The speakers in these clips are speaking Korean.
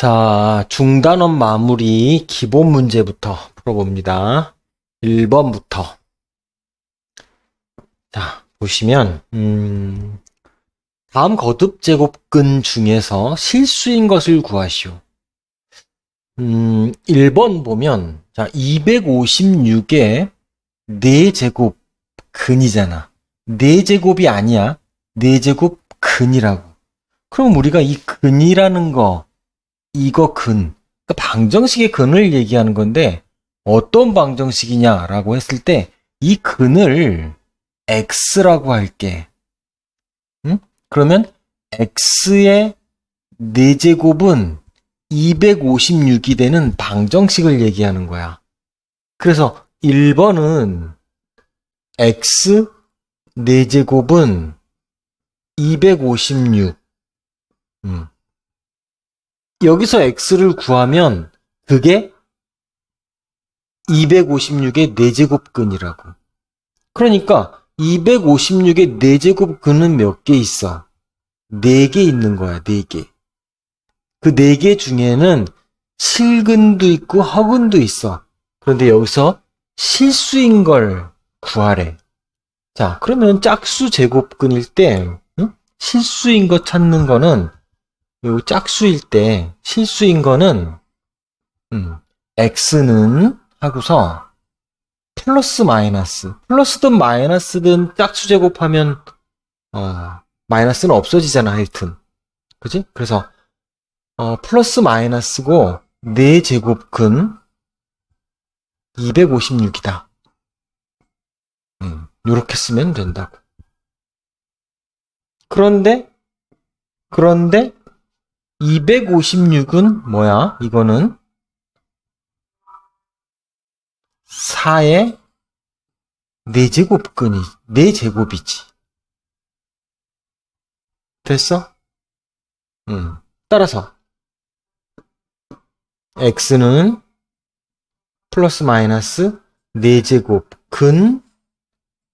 자, 중단원 마무리 기본 문제부터 풀어봅니다. 1번부터. 자, 보시면, 음, 다음 거듭 제곱근 중에서 실수인 것을 구하시오. 음, 1번 보면, 자, 256에 4제곱 근이잖아. 4제곱이 아니야. 4제곱 근이라고. 그럼 우리가 이 근이라는 거, 이거 근, 그러니까 방정식의 근을 얘기하는 건데, 어떤 방정식이냐라고 했을 때, 이 근을 x라고 할게. 응? 그러면 x의 4제곱은 256이 되는 방정식을 얘기하는 거야. 그래서 1번은 x 4제곱은 256. 음. 여기서 x를 구하면 그게 256의 4제곱근이라고. 그러니까 256의 4제곱근은 몇 개 있어? 4개 있는 거야, 4개. 그 4개 중에는 실근도 있고 허근도 있어. 그런데 여기서 실수인 걸 구하래. 자, 그러면 짝수 제곱근일 때 응? 실수인 거 찾는 거는 요 짝수일 때 실수인 거는 음, x는 하고서 플러스 마이너스. 플러스든 마이너스든 짝수 제곱하면 어, 마이너스는 없어지잖아 하여튼. 그지? 그래서 어, 플러스 마이너스고 4제곱근 256이다. 음, 요렇게 쓰면 된다고. 그런데 그런데 256은 뭐야? 이거는 4의 4제곱근이, 4제곱이지. 됐어? 음. 따라서, x는 플러스 마이너스 4제곱, 근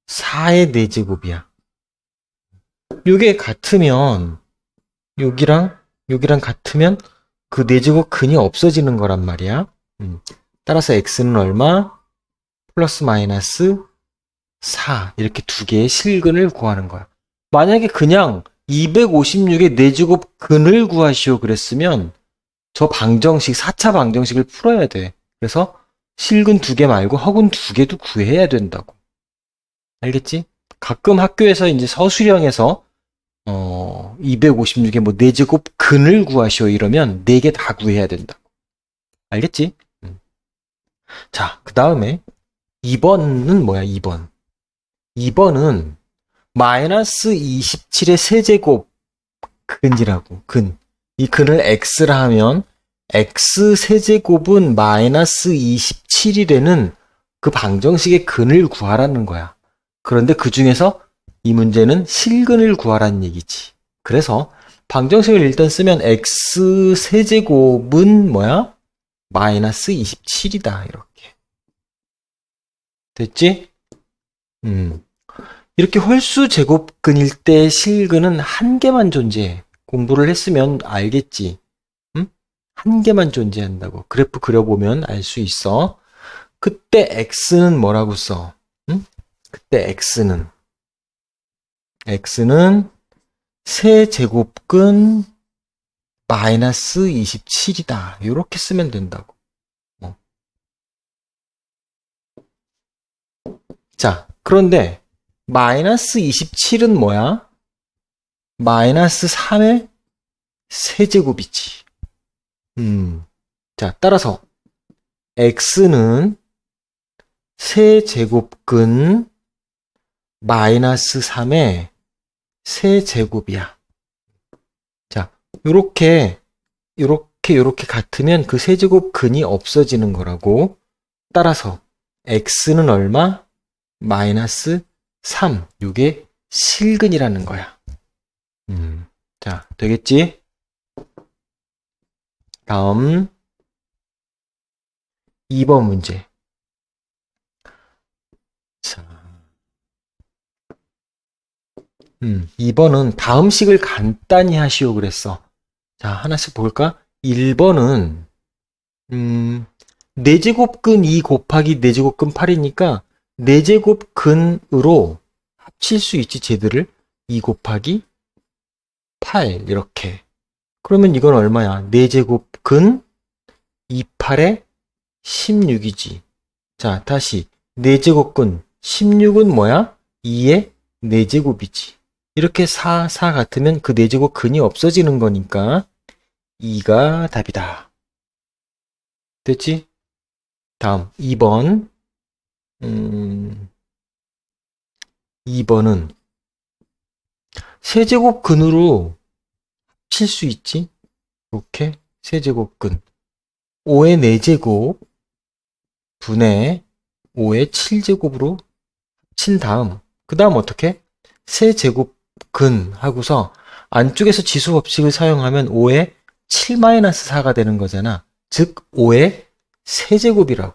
4의 4제곱이야. 요게 같으면, 여기랑, 여기랑 같으면 그 4제곱 근이 없어지는 거란 말이야. 음. 따라서 x는 얼마? 플러스 마이너스 4 이렇게 두 개의 실근을 구하는 거야. 만약에 그냥 256의 4제곱 근을 구하시오 그랬으면 저 방정식 4차 방정식을 풀어야 돼. 그래서 실근 두 개 말고 허근 두 개도 구해야 된다고. 알겠지? 가끔 학교에서 이제 서술형에서 어 256의 뭐 4제곱 근을 구하시오 이러면 4개 다 구해야 된다고. 알겠지? 음. 자, 그 다음에 2번은 뭐야, 2번. 2번은 마이너스 27의 세제곱 근이라고, 근. 이 근을 x라 하면 x 세제곱은 마이너스 27이라는 그 방정식의 근을 구하라는 거야. 그런데 그 중에서 이 문제는 실근을 구하라는 얘기지. 그래서 방정식을 일단 쓰면 x 세제곱은 뭐야? 마이너스 27이다. 이렇게. 됐지? 음. 이렇게 홀수 제곱근일 때 실근은 한 개만 존재해. 공부를 했으면 알겠지. 음? 한 개만 존재한다고. 그래프 그려보면 알 수 있어. 그때 x는 뭐라고 써? 음? 그때 x는 x는 세 제곱근 마이너스 27이다. 이렇게 쓰면 된다고. 어. 자, 그런데 마이너스 27은 뭐야? 마이너스 3의 세제곱이지. 음. 자, 따라서 x는 세제곱근 마이너스 3의 세 제곱이야. 자, 요렇게 요렇게 요렇게 같으면 그 세 제곱 근이 없어지는 거라고. 따라서 x는 얼마? 마이너스 3. 요게 실근이라는 거야. 음. 자, 되겠지? 다음 2번 문제. 자. 음, 2번은 다음 식을 간단히 하시오 그랬어. 자, 하나씩 볼까? 1번은 음, 4제곱근 2 곱하기 4제곱근 8이니까 4제곱근으로 합칠 수 있지 쟤들을 2 곱하기 8 이렇게 그러면 이건 얼마야? 4제곱근 2, 8에 16이지 자 다시 4제곱근 16은 뭐야? 2의 4제곱이지 이렇게 4, 4 같으면 그 4제곱 근이 없어지는 거니까 2가 답이다. 됐지? 다음 2번 음, 2번은 세제곱 근으로 합칠 수 있지? 이렇게 세제곱 근 5의 4제곱 분의 5의 7제곱으로 합친 다음 그 다음 어떻게? 세제곱 근 하고서 안쪽에서 지수 법칙을 사용하면 5의 7-4가 되는 거잖아. 즉 5의 세제곱이라고.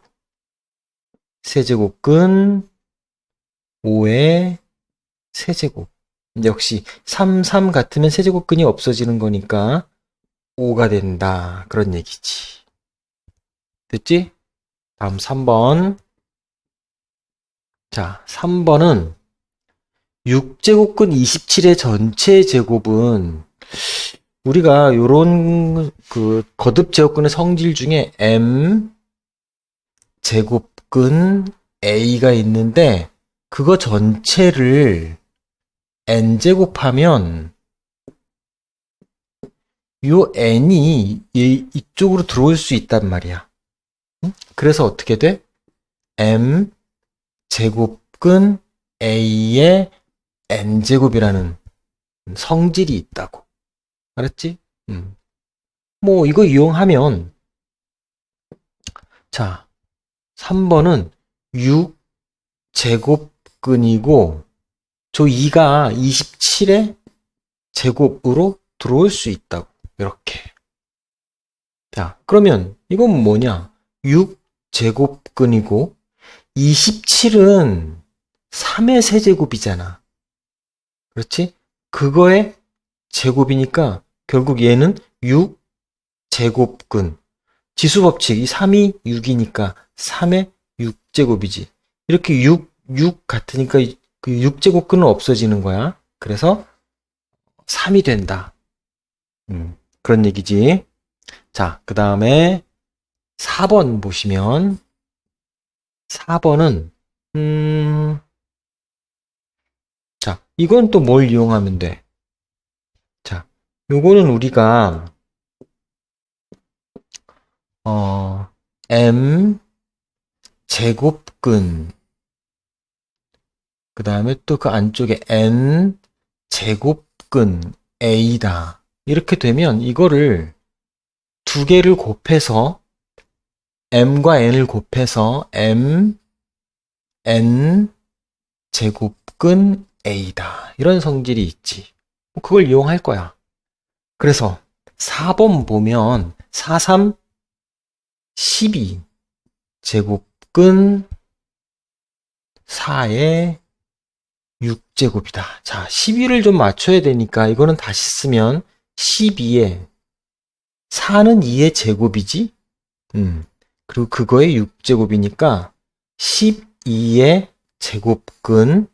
세제곱근 5의 세제곱. 역시 3, 3 같으면 세제곱근이 없어지는 거니까 5가 된다. 그런 얘기지. 됐지? 다음 3번. 자, 3번은 6제곱근 27의 전체 제곱은 우리가 요런 그 거듭 제곱근의 성질 중에 m 제곱근 a가 있는데 그거 전체를 n 제곱하면 요 n이 이, 이쪽으로 들어올 수 있단 말이야. 응? 그래서 어떻게 돼? m 제곱근 a의 n제곱이라는 성질이 있다고. 알았지? 음. 뭐, 이거 이용하면, 자, 3번은 6제곱근이고, 저 2가 27의 제곱으로 들어올 수 있다고. 이렇게. 자, 그러면 이건 뭐냐? 6제곱근이고, 27은 3의 세제곱이잖아. 그렇지? 그거의 제곱이니까 결국 얘는 6 제곱근. 지수 법칙 이 3이 6이니까 3의 6제곱이지. 이렇게 6, 6 같으니까 그 6제곱근은 없어지는 거야. 그래서 3이 된다. 음, 그런 얘기지. 자, 그 다음에 4번 보시면 4번은 음, 자, 이건 또 뭘 이용하면 돼? 자, 요거는 우리가, 어, m 제곱근, 그 다음에 또 그 안쪽에 n 제곱근 a다. 이렇게 되면 이거를 두 개를 곱해서 m과 n을 곱해서 m n 제곱근 a다. 이런 성질이 있지. 뭐 그걸 이용할 거야. 그래서 4번 보면 4, 3, 12 제곱근 4의 6제곱이다. 자, 12를 좀 맞춰야 되니까 이거는 다시 쓰면 12에 4는 2의 제곱이지? 음. 그리고 그거의 6제곱이니까 12의 제곱근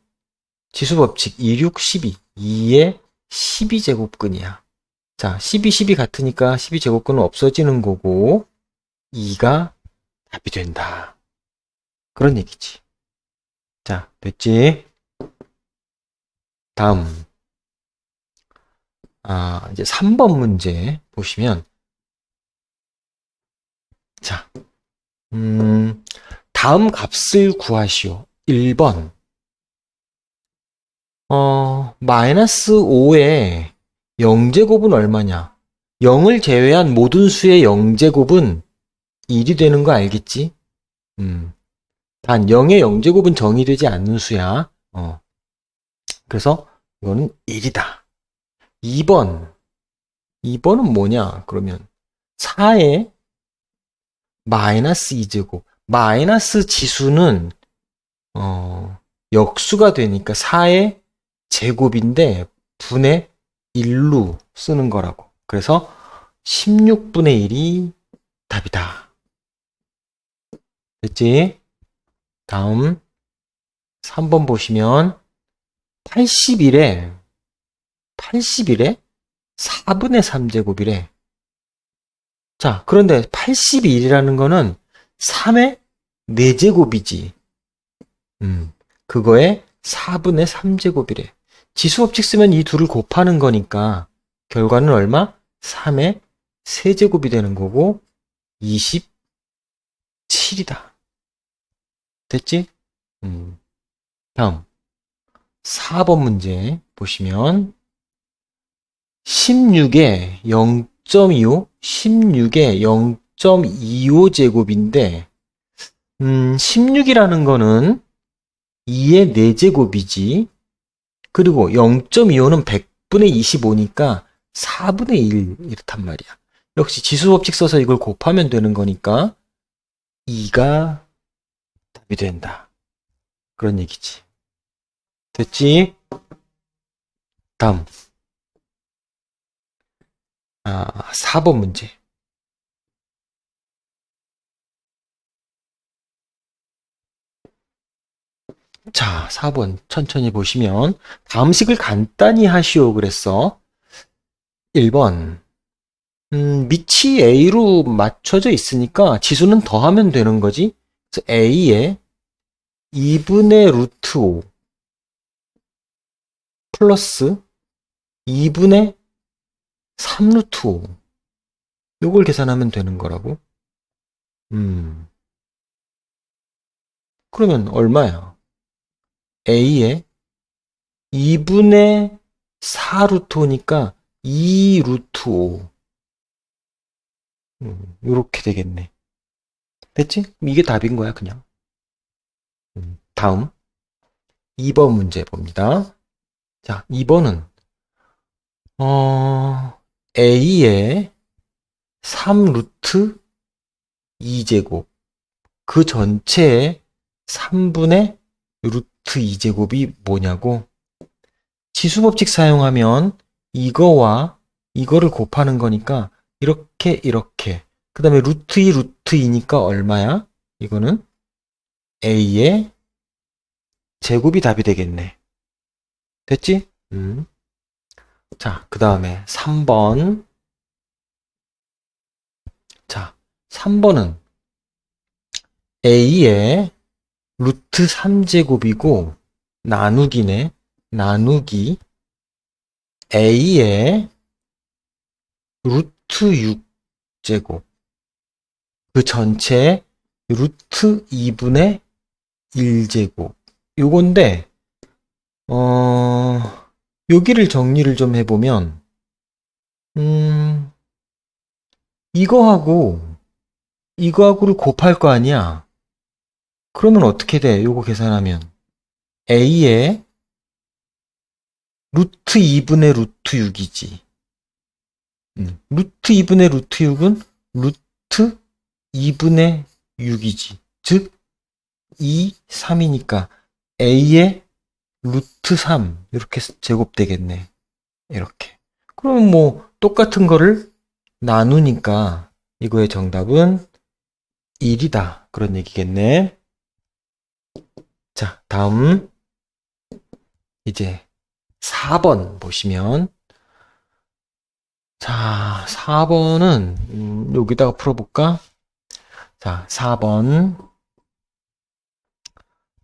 지수법칙 2, 6, 12 2의 12제곱근이야. 자, 12, 12 같으니까 12제곱근은 없어지는 거고 2가 답이 된다. 그런 얘기지. 자, 됐지? 다음. 아, 이제 3번 문제 보시면 자, 음, 다음 값을 구하시오. 1번. 어, 마이너스 5의 0제곱은 얼마냐? 0을 제외한 모든 수의 0제곱은 1이 되는 거 알겠지? 음. 단 0의 0제곱은 정의되지 않는 수야. 어. 그래서 이거는 1이다. 2번. 2번은 뭐냐? 그러면 4의 마이너스 2제곱. 마이너스 지수는 어, 역수가 되니까 4의 제곱인데 분의 1로 쓰는 거라고. 그래서 16분의 1이 답이다. 됐지? 다음 3번 보시면 81에 81에 4분의 3제곱이래. 자, 그런데 81이라는 거는 3의 4제곱이지. 음, 그거에 4분의 3제곱이래. 지수법칙 쓰면 이 둘을 곱하는 거니까 결과는 얼마? 3의 세제곱이 되는 거고 27이다. 됐지? 음. 다음 4번 문제 보시면 16에 0.25, 16에 0.25 제곱인데 음, 16이라는 거는 2의 4제곱이지. 그리고 0.25는 100분의 25니까 4분의 1 이렇단 말이야. 역시 지수 법칙 써서 이걸 곱하면 되는 거니까 2가 답이 된다. 그런 얘기지. 됐지? 다음. 아, 4번 문제. 자, 4번 천천히 보시면 다음 식을 간단히 하시오 그랬어. 1번. 음, 밑이 A로 맞춰져 있으니까 지수는 더하면 되는 거지. 그래서 A에 2분의 루트 5 플러스 2분의 3루트 5 요걸 계산하면 되는 거라고. 음. 그러면 얼마야? A에 2분의 4루트 5니까 2루트 5. 음, 요렇게 되겠네. 됐지? 이게 답인 거야, 그냥. 음, 다음. 2번 문제 봅니다. 자, 2번은, 어, A에 3루트 2제곱. 그 전체에 3분의 루트 2제곱이 뭐냐고? 지수법칙 사용하면 이거와 이거를 곱하는 거니까 이렇게 이렇게 그 다음에 루트 2 루트 2니까 얼마야? 이거는 A의 제곱이 답이 되겠네. 됐지? 음. 자, 그 다음에 3번. 자, 3번은 A의 루트 3제곱이고 나누기네. 나누기 A의 루트 6제곱. 그 전체 루트 2분의 1제곱. 요건데 어 여기를 정리를 좀 해보면 음 이거하고 이거하고를 곱할 거 아니야 그러면 어떻게 돼? 요거 계산하면 A의 루트 2분의 루트 6이지. 음, 루트 2분의 루트 6은 루트 2분의 6이지. 즉, 2, 3이니까 A의 루트 3 이렇게 제곱되겠네. 이렇게. 그럼 뭐 똑같은 거를 나누니까 이거의 정답은 1이다. 그런 얘기겠네. 자, 다음 이제 4번 보시면 자, 4번은 음, 여기다가 풀어볼까? 자, 4번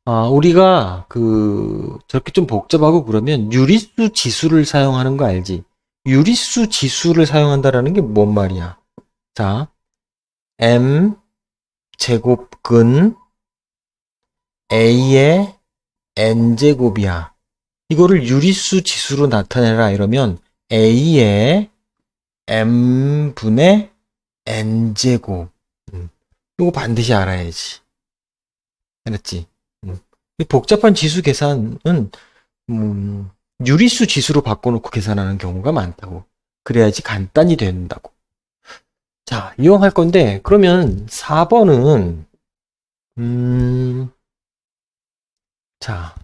아, 우리가 그 저렇게 좀 복잡하고 그러면 유리수 지수를 사용하는 거 알지? 유리수 지수를 사용한다라는 게 뭔 말이야? 자, m 제곱근 a의 n제곱이야. 이거를 유리수 지수로 나타내라 이러면 a의 m분의 n제곱. 음, 이거 반드시 알아야지. 알았지? 음. 이 복잡한 지수 계산은 음, 유리수 지수로 바꿔놓고 계산하는 경우가 많다고. 그래야지 간단히 된다고. 자, 이용할 건데 그러면 4번은 음, 자,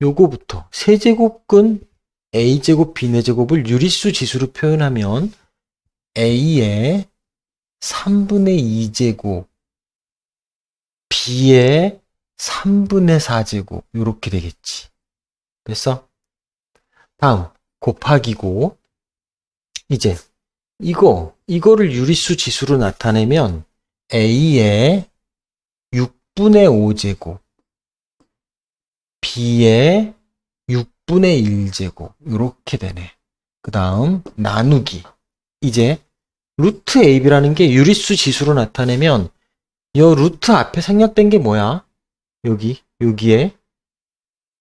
요거부터 세제곱근 a제곱 b네제곱을 유리수 지수로 표현하면 A의 3분의 2제곱, B의 3분의 4제곱, 요렇게 되겠지. 됐어? 다음, 곱하기고, 이제, 이거, 이거를 유리수 지수로 나타내면 A의 6분의 5제곱, B의 6분의 1제곱, 요렇게 되네. 그 다음, 나누기. 이제, 루트 AB라는 게 유리수 지수로 나타내면, 여 루트 앞에 생략된 게 뭐야? 여기, 여기에.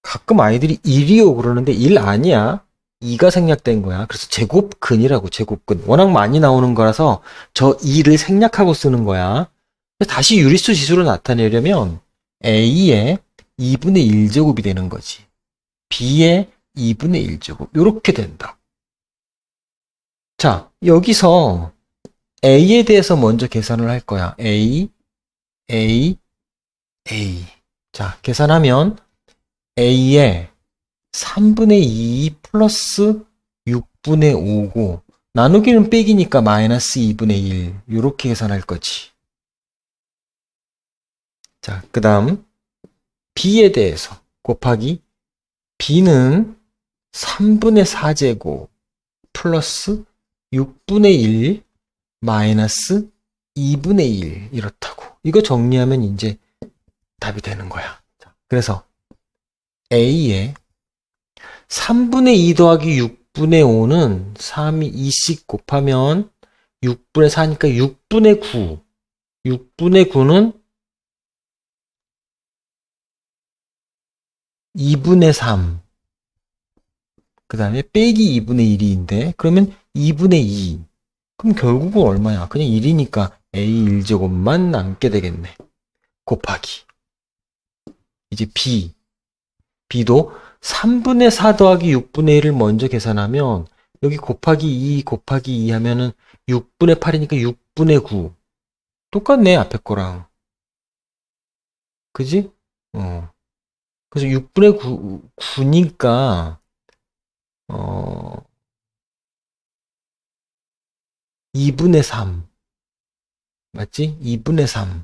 가끔 아이들이 1이요 그러는데 1 아니야. 2가 생략된 거야. 그래서 제곱근이라고, 제곱근. 워낙 많이 나오는 거라서 저 2를 생략하고 쓰는 거야. 다시 유리수 지수로 나타내려면 A의 2분의 1제곱이 되는 거지. B의 2분의 1제곱. 요렇게 된다. 자, 여기서 A에 대해서 먼저 계산을 할 거야. A, A, A. 자, 계산하면 A의 3분의 2 플러스 6분의 5고 나누기는 빼기니까 마이너스 2분의 1 이렇게 계산할 거지. 자, 그 다음 B에 대해서 곱하기 B는 3분의 4제곱 플러스 6분의 1 마이너스 2분의 1 이렇다고. 이거 정리하면 이제 답이 되는 거야. 자, 그래서 A에 3분의 2 더하기 6분의 5는 3이 2씩 곱하면 6분의 4니까 6분의 9. 6분의 9는 2분의 3. 그 다음에 빼기 2분의 1인데, 그러면 2분의 2. 그럼 결국은 얼마야? 그냥 1이니까 A 1제곱만 남게 되겠네. 곱하기. 이제 B. B도 3분의 4 더하기 6분의 1을 먼저 계산하면 여기 곱하기 2 곱하기 2 하면은 6분의 8이니까 6분의 9. 똑같네, 앞에 거랑. 그지? 어. 그래서 6분의 9, 9니까, 어, 2분의 3. 맞지? 2분의 3.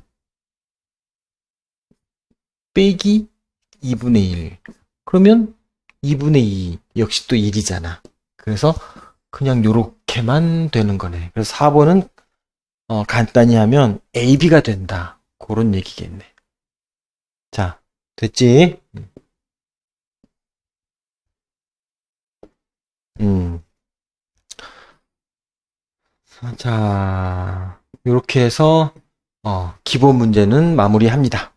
빼기 2분의 1. 그러면 2분의 2 역시 또 1이잖아. 그래서 그냥 요렇게만 되는 거네. 그래서 4번은 어, 간단히 하면 AB가 된다. 그런 얘기겠네. 자, 됐지? 음. 자, 요렇게 해서 어, 기본 문제는 마무리합니다.